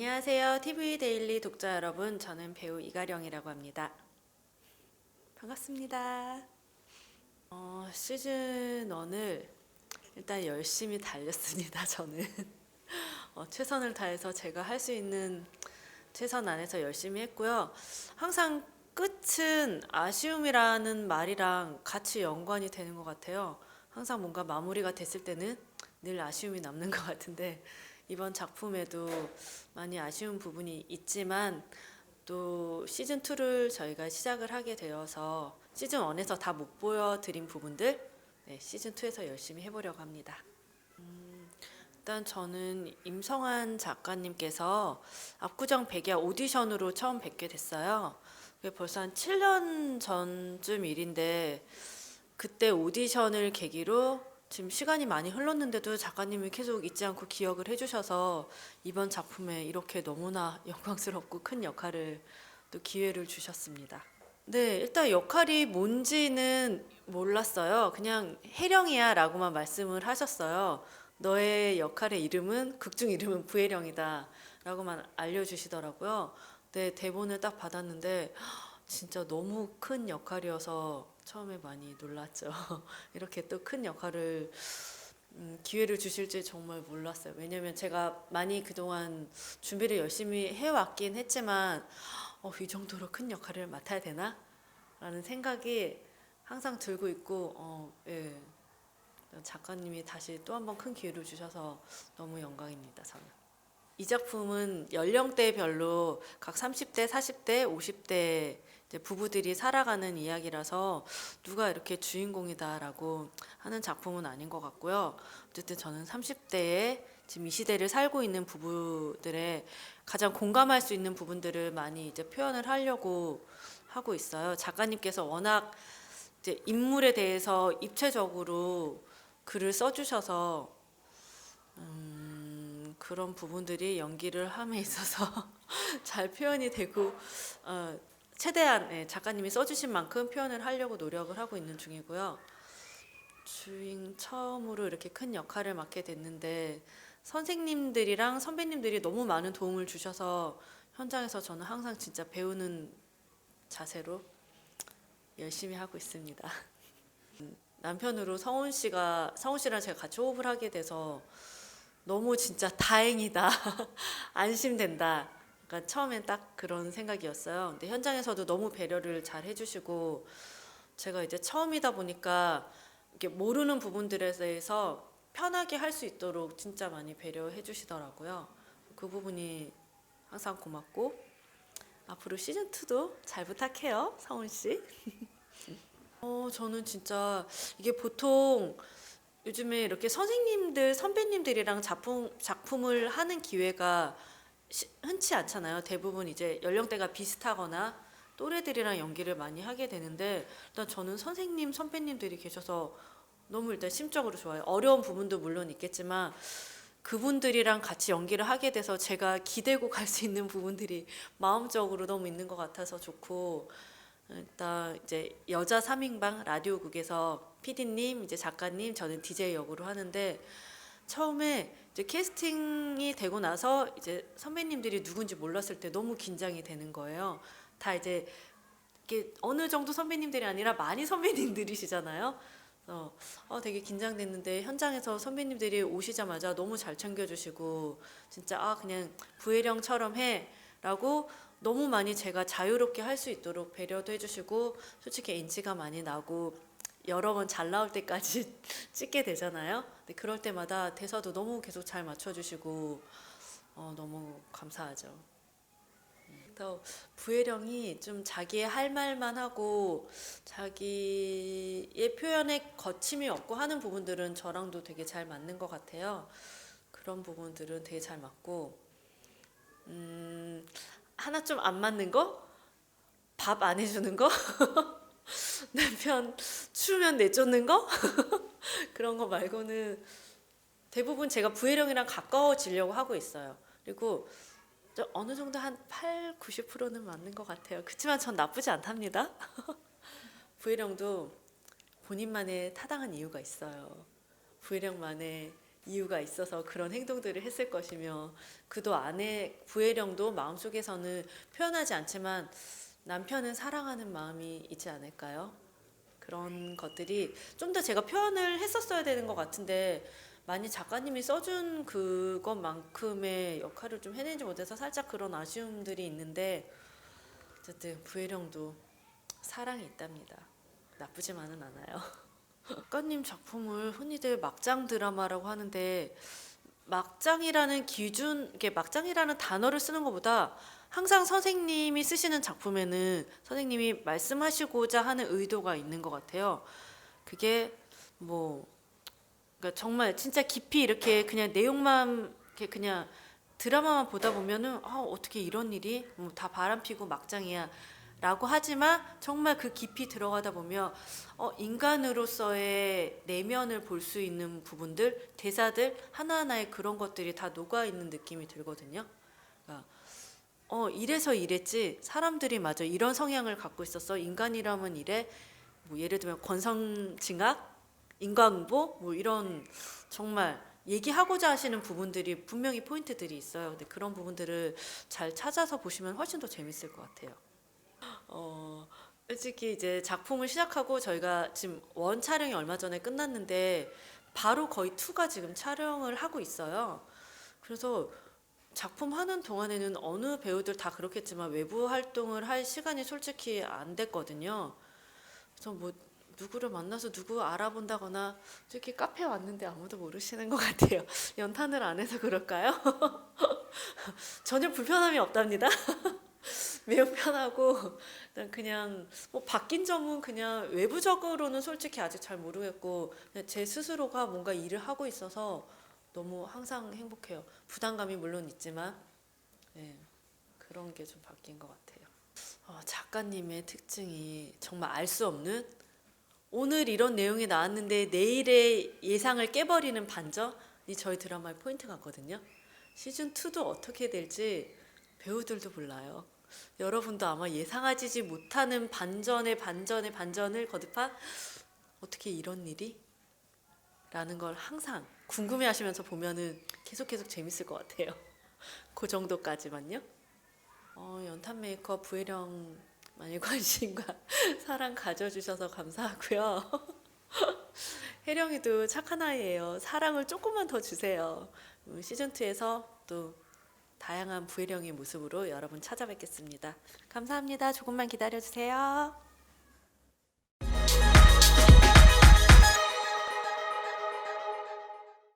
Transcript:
안녕하세요. TV 데일리 독자 여러분. 저는 배우 이가령이라고 합니다. 반갑습니다. 어, 시즌 1을 일단 열심히 달렸습니다. 저는 어, 최선을 다해서 제가 할 수 있는 최선 안에서 열심히 했고요. 항상 끝은 아쉬움이라는 말이랑 같이 연관이 되는 것 같아요. 항상 뭔가 마무리가 됐을 때는 늘 아쉬움이 남는 것 같은데 이번 작품에도 많이 아쉬운 부분이 있지만 또 시즌 2를 저희가 시작을 하게 되어서 시즌 1에서 다 못 보여드린 부분들 네, 시즌 2에서 열심히 해보려고 합니다. 음, 일단 저는 임성환 작가님께서 압구정 백야 오디션으로 처음 뵙게 됐어요. 그게 벌써 한 7년 전쯤 일인데 그때 오디션을 계기로 지금 시간이 많이 흘렀는데도 작가님이 계속 잊지 않고 기억을 해주셔서 이번 작품에 이렇게 너무나 영광스럽고 큰 역할을 또 기회를 주셨습니다. 네, 일단 역할이 뭔지는 몰랐어요. 그냥 혜령이야 라고만 말씀을 하셨어요. 너의 역할의 이름은 극중 이름은 부혜령이다 라고만 알려주시더라고요. 네, 대본을 딱 받았는데 진짜 너무 큰 역할이어서 처음에 많이 놀랐죠. 이렇게 또 큰 역할을 음, 기회를 주실지 정말 몰랐어요. 왜냐면 제가 많이 그동안 준비를 열심히 해왔긴 했지만 어, 이 정도로 큰 역할을 맡아야 되나? 라는 생각이 항상 들고 있고 어, 예. 작가님이 다시 또 한 번 큰 기회를 주셔서 너무 영광입니다. 저는. 이 작품은 연령대별로 각 30대, 40대, 50대 이제 부부들이 살아가는 이야기라서 누가 이렇게 주인공이다라고 하는 작품은 아닌 것 같고요. 어쨌든 저는 30대에 지금 이 시대를 살고 있는 부부들의 가장 공감할 수 있는 부분들을 많이 이제 표현을 하려고 하고 있어요. 작가님께서 워낙 인물에 대해서 입체적으로 글을 써주셔서 음, 그런 부분들이 연기를 함에 있어서 잘 표현이 되고 어, 최대한 예, 작가님이 써주신 만큼 표현을 하려고 노력을 하고 있는 중이고요. 주인 처음으로 이렇게 큰 역할을 맡게 됐는데 선생님들이랑 선배님들이 너무 많은 도움을 주셔서 현장에서 저는 항상 진짜 배우는 자세로 열심히 하고 있습니다. 음, 남편으로 성훈 씨가 성훈 씨랑 제가 같이 호흡을 하게 돼서 너무 진짜 다행이다 안심된다. 그러니까 처음엔 딱 그런 생각이었어요. 근데 현장에서도 너무 배려를 잘 해주시고 제가 이제 처음이다 보니까 이렇게 모르는 부분들에 대해서 편하게 할 수 있도록 진짜 많이 배려해 주시더라고요. 그 부분이 항상 고맙고 앞으로 시즌 2도 잘 부탁해요, 성훈 씨. 어, 저는 진짜 이게 보통 요즘에 이렇게 선생님들, 선배님들이랑 작품 작품을 하는 기회가 시- 흔치 않잖아요. 대부분 이제 연령대가 비슷하거나 또래들이랑 연기를 많이 하게 되는데 일단 저는 선생님, 선배님들이 계셔서 너무 일단 심적으로 좋아요. 어려운 부분도 물론 있겠지만 그분들이랑 같이 연기를 하게 돼서 제가 기대고 갈 수 있는 부분들이 마음적으로 너무 있는 것 같아서 좋고 일단 이제 여자 3인방 라디오국에서 PD님, 이제 작가님, 저는 DJ 역으로 하는데 처음에 이제 캐스팅이 되고 나서 이제 선배님들이 누군지 몰랐을 때 너무 긴장이 되는 거예요. 다 이제 이게 어느 정도 선배님들이 아니라 많이 선배님들이시잖아요. 어, 어, 되게 긴장됐는데 현장에서 선배님들이 오시자마자 너무 잘 챙겨주시고 진짜 아 그냥 부혜령처럼 해라고 너무 많이 제가 자유롭게 할 수 있도록 배려도 해주시고 솔직히 NG가 많이 나고 여러 번 잘 나올 때까지 찍게 되잖아요. 근데 그럴 때마다 대사도 너무 계속 잘 맞춰주시고 어, 너무 감사하죠. 음, 또 부혜령이 좀 자기의 할 말만 하고 자기의 표현에 거침이 없고 하는 부분들은 저랑도 되게 잘 맞는 것 같아요. 그런 부분들은 되게 잘 맞고 음, 하나 좀 안 맞는 거? 밥 안 해주는 거? 남편 추우면 내쫓는 거? 그런 거 말고는 대부분 제가 부혜령이랑 가까워지려고 하고 있어요. 그리고 저 어느 정도 한 8, 90%는 맞는 것 같아요. 그렇지만 전 나쁘지 않답니다. 부혜령도 본인만의 타당한 이유가 있어요. 부혜령만의 이유가 있어서 그런 행동들을 했을 것이며 그도 아내 부혜령도 마음속에서는 표현하지 않지만 남편은 사랑하는 마음이 있지 않을까요? 그런 것들이 좀 더 제가 표현을 했었어야 되는 것 같은데 많이 작가님이 써준 그것만큼의 역할을 좀 해내지 못해서 살짝 그런 아쉬움들이 있는데 어쨌든 부혜령도 사랑이 있답니다. 나쁘지만은 않아요. 작가님 작품을 흔히들 막장 드라마라고 하는데 막장이라는 기준, 이게 막장이라는 단어를 쓰는 것보다 항상 선생님이 쓰시는 작품에는 선생님이 말씀하시고자 하는 의도가 있는 것 같아요. 그게 뭐 그러니까 정말 진짜 깊이 이렇게 그냥 내용만 이렇게 그냥 드라마만 보다 보면은 아 어떻게 이런 일이 뭐 다 바람피고 막장이야. 라고 하지만 정말 그 깊이 들어가다 보면 어, 인간으로서의 내면을 볼 수 있는 부분들, 대사들 하나하나의 그런 것들이 다 녹아 있는 느낌이 들거든요. 그러니까 어 이래서 이랬지 사람들이 맞아 이런 성향을 갖고 있었어 인간이라면 이래 뭐 예를 들면 권성징악, 인과응보 뭐 이런 정말 얘기하고자 하시는 부분들이 분명히 포인트들이 있어요. 근데 그런 부분들을 잘 찾아서 보시면 훨씬 더 재밌을 것 같아요. 어, 솔직히 이제 작품을 시작하고 저희가 지금 원 촬영이 얼마 전에 끝났는데 바로 거의 투가 지금 촬영을 하고 있어요. 그래서 작품 하는 동안에는 어느 배우들 다 그렇겠지만 외부 활동을 할 시간이 솔직히 안 됐거든요. 그래서 뭐 누구를 만나서 누구 알아본다거나 솔직히 카페 왔는데 아무도 모르시는 것 같아요. 연탄을 안 해서 그럴까요? 전혀 불편함이 없답니다. 매우 편하고 그냥 뭐 바뀐 점은 그냥 외부적으로는 솔직히 아직 잘 모르겠고 제 스스로가 뭔가 일을 하고 있어서 너무 항상 행복해요. 부담감이 물론 있지만 네, 그런 게 좀 바뀐 것 같아요. 어, 작가님의 특징이 정말 알 수 없는 오늘 이런 내용이 나왔는데 내일의 예상을 깨버리는 반전이 저희 드라마의 포인트 같거든요. 시즌 2도 어떻게 될지 배우들도 몰라요. 여러분도 아마 예상하지 못하는 반전의 반전의 반전을 거듭한 어떻게 이런 일이? 라는 걸 항상 궁금해 하시면서 보면은 계속 계속 재밌을 것 같아요. 그 정도까지만요. 어, 연탄 메이커 부혜령 많이 관심과 사랑 가져주셔서 감사하고요. 혜령이도 착한 아이예요. 사랑을 조금만 더 주세요. 음, 시즌 2에서 또 다양한 부혜령의 모습으로 여러분 찾아뵙겠습니다. 감사합니다. 조금만 기다려 주세요.